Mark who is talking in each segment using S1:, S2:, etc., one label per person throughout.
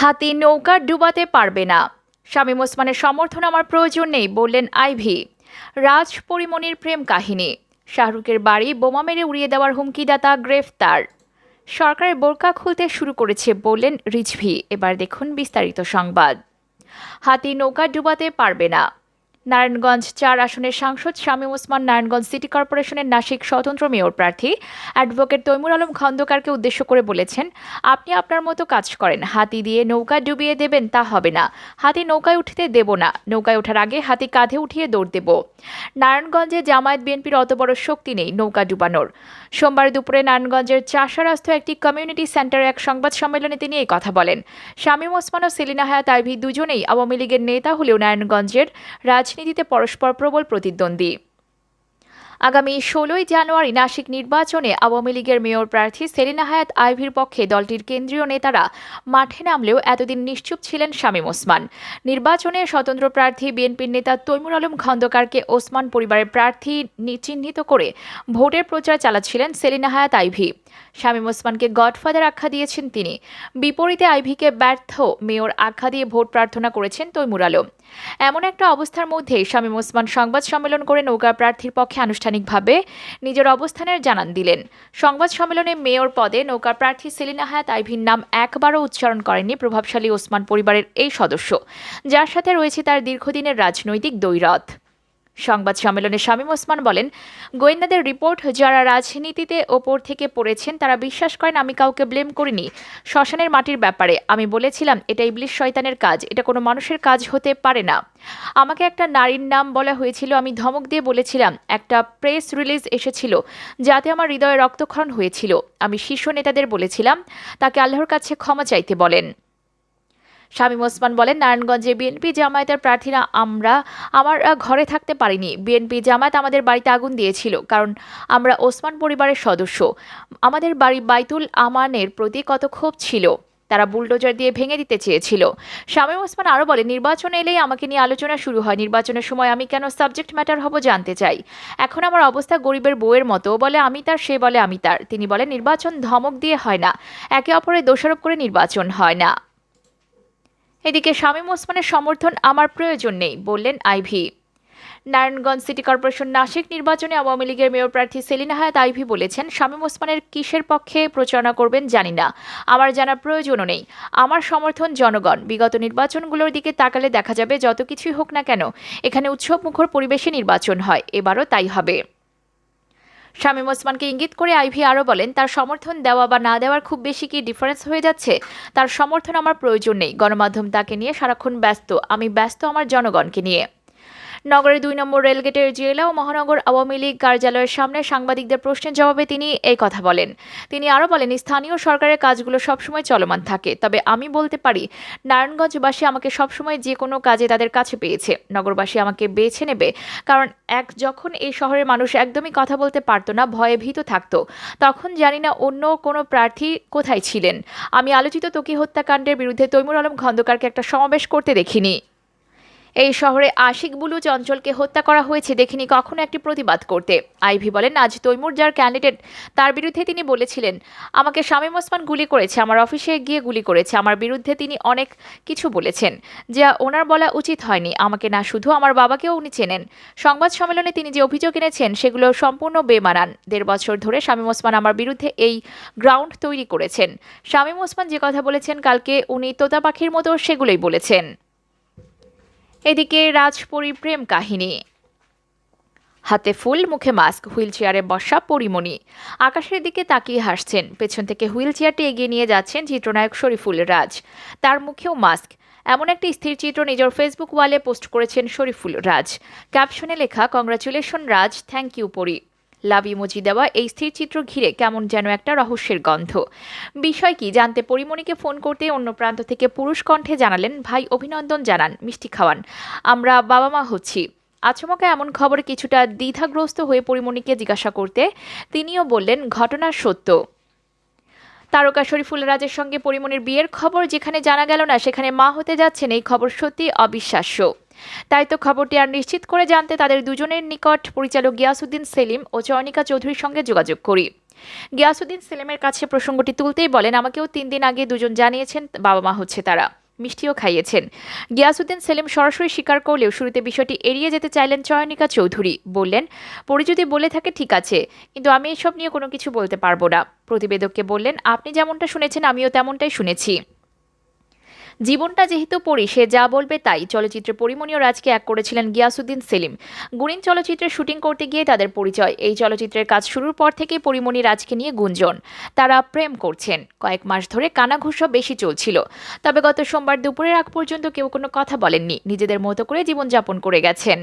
S1: হাতি নৌকা ডুবাতে পারবে না শামীম ওসমানের সমর্থন আমার প্রয়োজন নেই বললেন আইভি রাজ পরিমণির প্রেম কাহিনী শাহরুখের বাড়ি বোমা মেরে উড়িয়ে দেওয়ার হুমকিদাতা গ্রেফতার সরকারের বোরকা খুলতে শুরু করেছে বললেন রিজভি এবার দেখুন বিস্তারিত সংবাদ হাতি নৌকা ডুবাতে পারবে না নারায়ণগঞ্জ চার আসনের সাংসদ শামীম ওসমান নারায়ণগঞ্জ সিটি কর্পোরেশনের নাসিক স্বতন্ত্র মেয়র প্রার্থী অ্যাডভোকেট তৈমুর আলম খন্দকারকে উদ্দেশ্য করে বলেছেন আপনি আপনার মতো কাজ করেন হাতি দিয়ে নৌকা ডুবিয়ে দেবেন তা হবে না হাতি নৌকায় উঠতে দেব না নৌকায় ওঠার আগে হাতি কাঁধে উঠিয়ে দৌড় দেব নারায়ণগঞ্জে জামায়াত বিএনপির অত বড় শক্তি নেই নৌকা ডুবানোর সোমবার দুপুরে নারায়ণগঞ্জের চাষারাস্থ একটি কমিউনিটি সেন্টারে এক সংবাদ সম্মেলনে তিনি এই কথা বলেন শামীম ওসমান ও সেলিনা হায়াত আইভি দুজনেই আওয়ামী লীগের নেতা হলেও নারায়ণগঞ্জের রাজনীতিতে পরস্পর প্রবল প্রতিদ্বন্দ্বী আগামী ষোলোই জানুয়ারি নাসিক নির্বাচনে আওয়ামী লীগের মেয়র প্রার্থী সেলিনা হায়াত আইভির পক্ষে দলটির কেন্দ্রীয় নেতারা মাঠে নামলেও এতদিন নিশ্চুপ ছিলেন শামীম ওসমান নির্বাচনে স্বতন্ত্র প্রার্থী বিএনপির নেতা তৈমুর আলম খন্দকারকে ওসমান পরিবারের প্রার্থী চিহ্নিত করে ভোটের প্রচার চালাচ্ছিলেন সেলিনা হায়াত আইভি শামীম ওসমানকে গডফাদার আখ্যা দিয়েছেন তিনি বিপরীতে আইভিকে ব্যর্থ মেয়র আখ্যা দিয়ে ভোট প্রার্থনা করেছেন তৈমুর আলম এমন একটা অবস্থার মধ্যে শামীম ওসমান সংবাদ সম্মেলন করে নৌকা প্রার্থীর পক্ষে আনুষ্ঠানিকভাবে নিজের অবস্থানের জানান দিলেন সংবাদ সম্মেলনে মেয়র পদে নৌকা প্রার্থী সেলিনা হায়াত আইভির নাম একবারও উচ্চারণ করেননি প্রভাবশালী ওসমান পরিবারের এই সদস্য যার সাথে রয়েছে তার দীর্ঘদিনের রাজনৈতিক দৈরথ সংবাদ সম্মেলনে শামীম ওসমান বলেন গোয়েন্দাদের রিপোর্ট যারা রাজনীতিতে ওপর থেকে পড়েছেন তারা বিশ্বাস করেন আমি কাউকে ব্লেম করিনি শ্মশানের মাটির ব্যাপারে আমি বলেছিলাম এটা ইবলিশ শয়তানের কাজ এটা কোনো মানুষের কাজ হতে পারে না আমাকে একটা নারীর নাম বলা হয়েছিল আমি ধমক দিয়ে বলেছিলাম একটা প্রেস রিলিজ এসেছিল যাতে আমার হৃদয়ে রক্তক্ষরণ হয়েছিল আমি শীর্ষ নেতাদের বলেছিলাম তাকে আল্লাহর কাছে ক্ষমা চাইতে বলেন শামীম ওসমান বলেন নারায়ণগঞ্জে বিএনপি জামায়াতের প্রার্থীরা আমরা আমার ঘরে থাকতে পারিনি বিএনপি জামায়াত আমাদের বাড়িতে আগুন দিয়েছিল কারণ আমরা ওসমান পরিবারের সদস্য আমাদের বাড়ি বাইতুল আমানের প্রতি কত ক্ষোভ ছিল তারা বুলডোজার দিয়ে ভেঙে দিতে চেয়েছিল শামীম ওসমান আরও বলে নির্বাচন এলেই আমাকে নিয়ে আলোচনা শুরু হয় নির্বাচনের সময় আমি কেন সাবজেক্ট ম্যাটার হব জানতে চাই এখন আমার অবস্থা গরিবের বউয়ের মতো বলে আমি তার সে বলে আমি তার তিনি বলেন নির্বাচন ধমক দিয়ে হয় না একে অপরের দোষারোপ করে নির্বাচন হয় না এদিকে শামীম ওসমানের সমর্থন আমার প্রয়োজন নেই বললেন আইভি নারায়ণগঞ্জ সিটি কর্পোরেশন নাসিক নির্বাচনে আওয়ামী লীগের মেয়র প্রার্থী সেলিনা হায়াত আইভি বলেছেন শামীম ওসমানের কিসের পক্ষে প্রচারণা করবেন জানি না আমার জানার প্রয়োজনও নেই আমার সমর্থন জনগণ বিগত নির্বাচনগুলোর দিকে তাকালে দেখা যাবে যত কিছুই হোক না কেন এখানে উৎসবমুখর পরিবেশে নির্বাচন হয় এবারও তাই হবে শামীম ওসমানকে ইঙ্গিত করে আইভি আরও বলেন তার সমর্থন দেওয়া বা না দেওয়ার খুব বেশি কি ডিফারেন্স হয়ে যাচ্ছে তার সমর্থন আমার প্রয়োজন নেই গণমাধ্যম তাকে নিয়ে সারাক্ষণ ব্যস্ত আমি ব্যস্ত আমার জনগণকে নিয়ে নগরের দুই নম্বর রেলগেটের জেলা ও মহানগর আওয়ামী লীগ কার্যালয়ের সামনে সাংবাদিকদের প্রশ্নের জবাবে তিনি এই কথা বলেন তিনি আরও বলেন স্থানীয় সরকারের কাজগুলো সবসময় চলমান থাকে তবে আমি বলতে পারি নারায়ণগঞ্জবাসী আমাকে সবসময় যে কোনো কাজে তাদের কাছে পেয়েছে নগরবাসী আমাকে বেছে নেবে কারণ এক যখন এই শহরের মানুষ একদমই কথা বলতে পারতো না ভয়ে ভীত থাকতো তখন জানি না অন্য কোনো প্রার্থী কোথায় ছিলেন আমি আলোচিত তকি হত্যাকাণ্ডের বিরুদ্ধে তৈমুর আলম খন্দকারকে একটা সমাবেশ করতে দেখিনি এই শহরে আশিক বুলু চঞ্চলকে হত্যা করা হয়েছে দেখিনি কখনো একটি প্রতিবাদ করতে আইভি বলেন আজ তৈমুর যার ক্যান্ডিডেট তার বিরুদ্ধে তিনি বলেছিলেন আমাকে শামীম ওসমান গুলি করেছে আমার অফিসে গিয়ে গুলি করেছে আমার বিরুদ্ধে তিনি অনেক কিছু বলেছেন যা ওনার বলা উচিত হয়নি আমাকে না শুধু আমার বাবাকেও উনি চেনেন সংবাদ সম্মেলনে তিনি যে অভিযোগ এনেছেন সেগুলো সম্পূর্ণ বেমানান দেড় বছর ধরে শামীম ওসমান আমার বিরুদ্ধে এই গ্রাউন্ড তৈরি করেছেন শামীম ওসমান যে কথা বলেছেন কালকে উনি তোতা পাখির মতো সেগুলোই বলেছেন এদিকে রাজ প্রেম কাহিনী হাতে ফুল মুখে মাস্ক হুইল চেয়ারে বসা পরিমণি আকাশের দিকে তাকিয়ে হাসছেন পেছন থেকে হুইল চেয়ারটি এগিয়ে নিয়ে যাচ্ছেন চিত্রনায়ক শরীফুল রাজ তার মুখেও মাস্ক এমন একটি স্থির চিত্র নিজের ফেসবুক ওয়ালে পোস্ট করেছেন শরীফুল রাজ ক্যাপশনে লেখা কংগ্রাচুলেশন রাজ থ্যাংক ইউ পরি লাভ ইমোজি দেওয়া এই স্থিরচিত্র ঘিরে কেমন যেন একটা রহস্যের গন্ধ বিষয় কি জানতে পরিমণিকে ফোন করতে অন্য প্রান্ত থেকে পুরুষ কণ্ঠে জানালেন ভাই অভিনন্দন জানান মিষ্টি খাওয়ান আমরা বাবা মা হচ্ছি আচমকা এমন খবর কিছুটা দ্বিধাগ্রস্ত হয়ে পরিমণিকে জিজ্ঞাসা করতে তিনিও বললেন ঘটনার সত্য তারকা শরীফুল রাজের সঙ্গে পরিমণির বিয়ের খবর যেখানে জানা গেল না সেখানে মা হতে যাচ্ছেন এই খবর সত্যি অবিশ্বাস্য তাই তো খবরটি আর নিশ্চিত করে জানতে তাদের দুজনের নিকট পরিচালক গিয়াসুদ্দিন সেলিম ও চয়নিকা চৌধুরীর সঙ্গে যোগাযোগ করি গিয়াসুদ্দিন সেলিমের কাছে প্রসঙ্গটি তুলতেই বলেন আমাকেও তিন দিন আগে দুজন জানিয়েছেন বাবা মা হচ্ছে তারা মিষ্টিও খাইয়েছেন গিয়াসুদ্দিন সেলিম সরাসরি স্বীকার করলেও শুরুতে বিষয়টি এড়িয়ে যেতে চাইলেন চয়নিকা চৌধুরী বললেন পরে যদি বলে থাকে ঠিক আছে কিন্তু আমি এসব নিয়ে কোনো কিছু বলতে পারবো না প্রতিবেদককে বললেন আপনি যেমনটা শুনেছেন আমিও তেমনটাই শুনেছি জীবনটা যেহেতু পড়ি সে যা বলবে তাই চলচ্চিত্রে পরিমণীয় রাজকে এক করেছিলেন গিয়াসুদ্দিন সেলিম গুরিন চলচ্চিত্রে শুটিং করতে গিয়ে তাদের পরিচয় এই চলচ্চিত্রের কাজ শুরুর পর থেকে পরিমণি রাজকে নিয়ে গুঞ্জন তারা প্রেম করছেন কয়েক মাস ধরে কানাঘুষো বেশি চলছিল তবে গত সোমবার দুপুরের আগ পর্যন্ত কেউ কোনো কথা বলেননি নিজেদের মতো করে জীবনযাপন করে গেছেন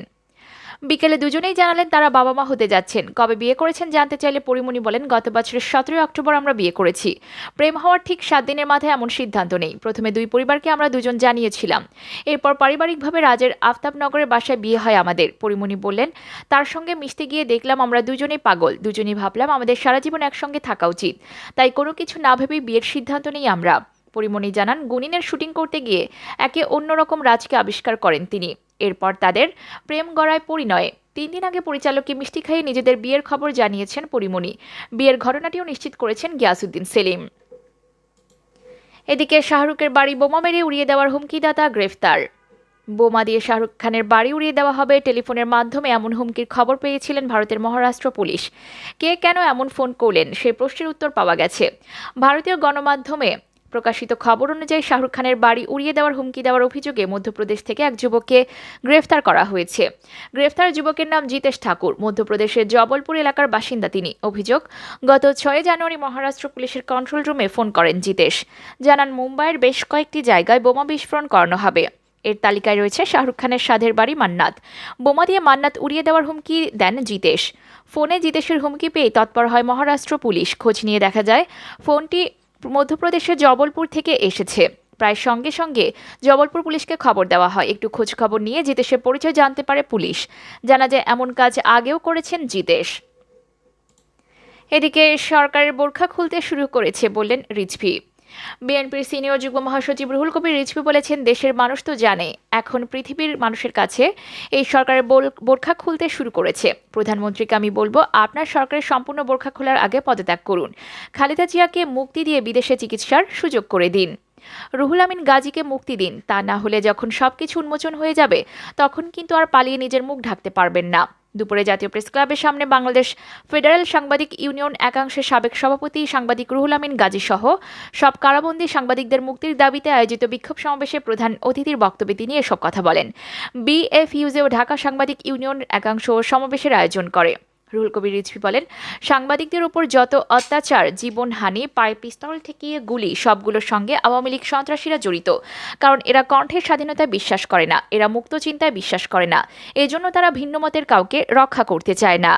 S1: বিকেলে দুজনেই জানালেন তারা বাবা মা হতে যাচ্ছেন কবে বিয়ে করেছেন জানতে চাইলে পরিমণি বলেন গত বছরের সতেরোই অক্টোবর আমরা বিয়ে করেছি প্রেম হওয়ার ঠিক সাত দিনের মাথায় এমন সিদ্ধান্ত নেই প্রথমে দুই পরিবারকে আমরা দুজন জানিয়েছিলাম এরপর পারিবারিকভাবে রাজের আফতাবনগরের বাসায় বিয়ে হয় আমাদের পরিমণি বললেন তার সঙ্গে মিশতে গিয়ে দেখলাম আমরা দুজনেই পাগল দুজনেই ভাবলাম আমাদের সারা জীবন একসঙ্গে থাকা উচিত তাই কোনো কিছু না ভেবেই বিয়ের সিদ্ধান্ত নেই আমরা পরিমণি জানান গুনিনের শুটিং করতে গিয়ে একে অন্যরকম রাজকে আবিষ্কার করেন তিনি এরপর তাদের প্রেম গড়ায় পরিণয় তিন দিন আগে পরিচালককে মিষ্টি খাইয়ে নিজেদের বিয়ের খবর জানিয়েছেন পরিমণি বিয়ের ঘটনাটিও নিশ্চিত করেছেন গিয়াসুদ্দিন সেলিম এদিকে শাহরুখের বাড়ি বোমা মেরে উড়িয়ে দেওয়ার হুমকিদাতা গ্রেফতার বোমা দিয়ে শাহরুখ খানের বাড়ি উড়িয়ে দেওয়া হবে টেলিফোনের মাধ্যমে এমন হুমকির খবর পেয়েছিলেন ভারতের মহারাষ্ট্র পুলিশ কে কেন এমন ফোন করলেন সে প্রশ্নের উত্তর পাওয়া গেছে ভারতীয় গণমাধ্যমে প্রকাশিত খবর অনুযায়ী শাহরুখ খানের বাড়ি উড়িয়ে দেওয়ার হুমকি দেওয়ার অভিযোগে মধ্যপ্রদেশ থেকে এক যুবককে গ্রেফতার করা হয়েছে গ্রেফতার যুবকের নাম জিতেশ ঠাকুর মধ্যপ্রদেশের জবলপুর এলাকার বাসিন্দা তিনি অভিযোগ গত ছয় জানুয়ারি মহারাষ্ট্র পুলিশের কন্ট্রোল রুমে ফোন করেন জিতেশ জানান মুম্বাইয়ের বেশ কয়েকটি জায়গায় বোমা বিস্ফোরণ করানো হবে এর তালিকায় রয়েছে শাহরুখ খানের সাধের বাড়ি মান্নাত বোমা দিয়ে মান্নাত উড়িয়ে দেওয়ার হুমকি দেন জিতেশ ফোনে জিতেশের হুমকি পেয়ে তৎপর হয় মহারাষ্ট্র পুলিশ খোঁজ নিয়ে দেখা যায় ফোনটি মধ্যপ্রদেশের জবলপুর থেকে এসেছে প্রায় সঙ্গে সঙ্গে জবলপুর পুলিশকে খবর দেওয়া হয় একটু খোঁজ খবর নিয়ে জিতেশের পরিচয় জানতে পারে পুলিশ জানা যায় এমন কাজ আগেও করেছেন জিতেশ এদিকে সরকারের বোরখা খুলতে শুরু করেছে বললেন রিজভি বিএনপির সিনিয়র যুগ্ম মহাসচিব রুহুল কবির রিজভি বলেছেন দেশের মানুষ তো জানে এখন পৃথিবীর মানুষের কাছে এই সরকারের বোরখা খুলতে শুরু করেছে প্রধানমন্ত্রীকে আমি বলবো আপনার সরকারের সম্পূর্ণ বোরখা খোলার আগে পদত্যাগ করুন খালেদা জিয়াকে মুক্তি দিয়ে বিদেশে চিকিৎসার সুযোগ করে দিন রুহুল আমিন গাজীকে মুক্তি দিন তা না হলে যখন সবকিছু উন্মোচন হয়ে যাবে তখন কিন্তু আর পালিয়ে নিজের মুখ ঢাকতে পারবেন না দুপুরে জাতীয় প্রেস ক্লাবের সামনে বাংলাদেশ ফেডারেল সাংবাদিক ইউনিয়ন একাংশের সাবেক সভাপতি সাংবাদিক রুহুল আমিন গাজী সহ সব কারাবন্দী সাংবাদিকদের মুক্তির দাবিতে আয়োজিত বিক্ষোভ সমাবেশে প্রধান অতিথির বক্তব্যে তিনি এসব কথা বলেন বিএফইউজেও ঢাকা সাংবাদিক ইউনিয়ন একাংশ সমাবেশের আয়োজন করে রুহুল কবির রিজভি বলেন সাংবাদিকদের ওপর যত অত্যাচার জীবনহানি পায়ে পিস্তল ঠেকিয়ে গুলি সবগুলোর সঙ্গে আওয়ামী লীগ সন্ত্রাসীরা জড়িত কারণ এরা কণ্ঠের স্বাধীনতায় বিশ্বাস করে না এরা মুক্ত চিন্তায় বিশ্বাস করে না এজন্য তারা ভিন্নমতের কাউকে রক্ষা করতে চায় না